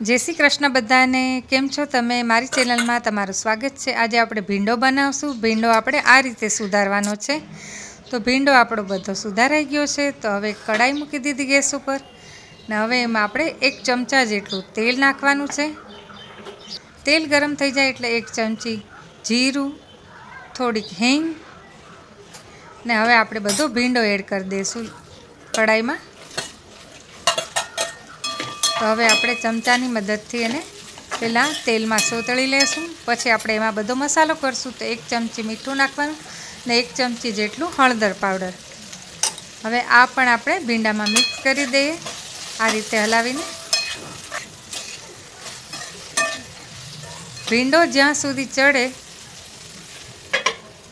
જય શ્રી કૃષ્ણ બધાને. કેમ છો તમે? મારી ચેનલમાં તમારું સ્વાગત છે. આજે આપણે ભીંડો બનાવશું. ભીંડો આપણે આ રીતે સુધારવાનો છે. તો ભીંડો આપણો બધો સુધારાઈ ગયો છે. તો હવે કડાઈ મૂકી દીધી ગેસ ઉપર. ને હવે એમાં આપણે એક ચમચા જેટલું તેલ નાખવાનું છે. તેલ ગરમ થઈ જાય એટલે એક ચમચી જીરું, થોડીક હિંગ. ને હવે આપણે બધો ભીંડો એડ કરી દઈશું કડાઈમાં તો હવે આપણે ચમચાની મદદથી એને પહેલાં તેલમાં સોતળી લેશું. પછી આપણે એમાં બધો મસાલો કરશું તો એક ચમચી મીઠું નાખવાનું ને એક ચમચી જેટલું હળદર પાવડર. હવે આ પણ આપણે ભીંડામાં મિક્સ કરી દઈએ. આ રીતે હલાવીને. ભીંડો જ્યાં સુધી ચડે,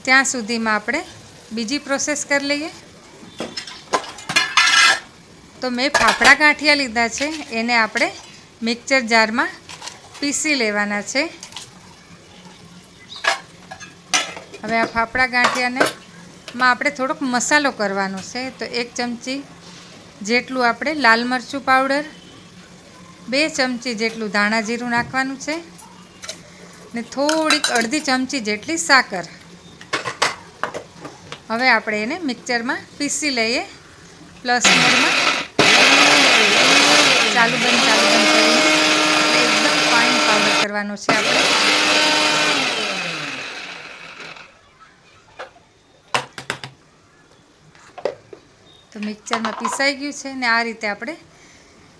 ત્યાં સુધીમાં આપણે બીજી પ્રોસેસ કરી લઈએ. તો મેં ફાફડા ગાંઠિયા લીધા છે, એને આપણે મિક્સર જારમાં પીસી લેવાના છે. હવે આ ફાફડા ગાંઠિયાને માં આપણે થોડોક મસાલો કરવાનો છે, તો એક ચમચી જેટલું આપણે લાલ મરચું પાવડર, બે ચમચી જેટલું ધાણા જીરું નાખવાનું છે, ને થોડીક અડધી ચમચી જેટલી સાકર. હવે આપણે એને મિક્સરમાં પીસી લઈએ, પ્લસ મોડમાં ચાલુ બંધ ચાલુ બંધ કરીને એકદમ ફાઇન પાવડર કરવાનો છે આપણે. તો મિક્સરમાં પીસાઈ ગયું છે ને આ રીતે આપણે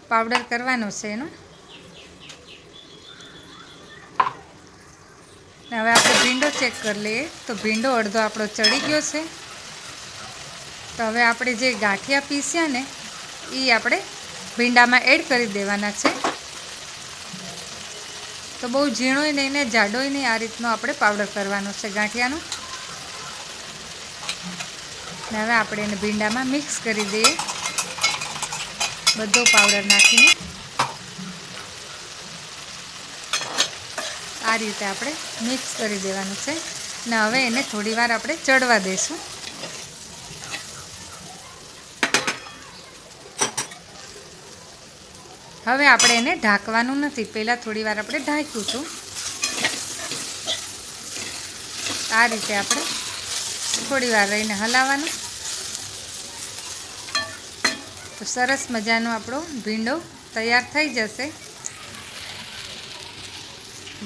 પાવડર કરવાનો છે એનો. ને હવે આપણે ભીંડો ચેક કરી લઈએ. તો ભીંડો અડધો આપણો ચડી ગયો છે. તો હવે આપણે જે ગાંઠિયા પીસ્યા ને એ આપણે ભીંડામાં એડ કરી દેવાના છે. તો બહુ ઝીણોય નહીં ને જાડોય નહીં આ રીતનો આપણે પાવડર કરવાનો છે ગાંઠિયાનો. ને હવે આપણે એને ભીંડામાં મિક્સ કરી દઈએ. બધો પાવડર નાખીને. આ રીતે આપણે મિક્સ કરી દેવાનું છે. ને હવે એને થોડી વાર આપણે ચડવા દઈશું હવે આપણે એને ઢાંકવાનું નથી. પહેલાં થોડી વાર આપણે ઢાંક્યું હતું. આ રીતે આપણે થોડી વાર રહીને હલાવવાનું. તો સરસ મજાનો આપણો ભીંડો તૈયાર થઈ જશે.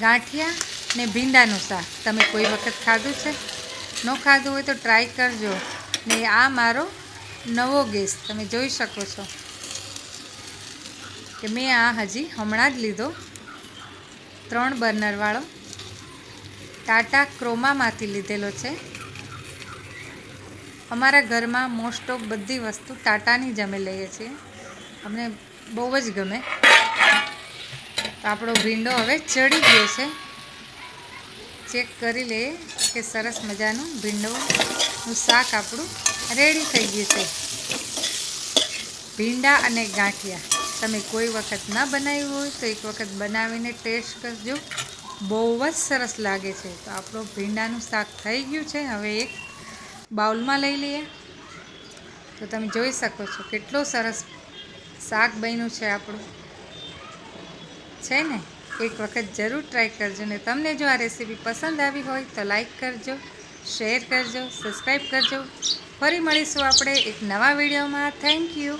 ગાંઠિયા ને ભીંડાનું શાક તમે કોઈ વખત ખાધું છે? ન ખાધું હોય તો ટ્રાય કરજો. ને આ મારો નવો ગેસ તમે જોઈ શકો છો. કે મેં આ હજી હમણાં જ લીધો. ત્રણ બર્નરવાળો. ટાટા ક્રોમામાંથી લીધેલો છે. અમારા ઘરમાં મોસ્ટ ઓફ બધી વસ્તુ ટાટાની જ અમે લઈએ છીએ. અમને બહુ જ ગમે. તો આપણો ભીંડો હવે ચડી ગયો છે. ચેક કરી લઈએ કે સરસ મજાનું ભીંડોનું શાક આપણું રેડી થઈ ગયું છે. ભીંડા અને ગાંઠિયા. તમે કોઈ વખત ના બનાવ્યું હોય તો એક વખત બનાવીને ટેસ્ટ કરજો. બહુ જ સરસ લાગે છે. તો આપણું ભીંડાનું શાક થઈ ગયું છે. હવે એક બાઉલમાં લઈ લઈએ. તો તમે જોઈ શકો છો કેટલો સરસ શાક બન્યું છે આપણું. છે ને? એક વખત જરૂર ટ્રાય કરજો ને તમને જો આ રેસીપી પસંદ આવી હોય તો લાઈક કરજો, શેર કરજો, સબસ્ક્રાઈબ કરજો. ફરી મળીશું આપણે એક નવા વિડીયોમાં. Thank you.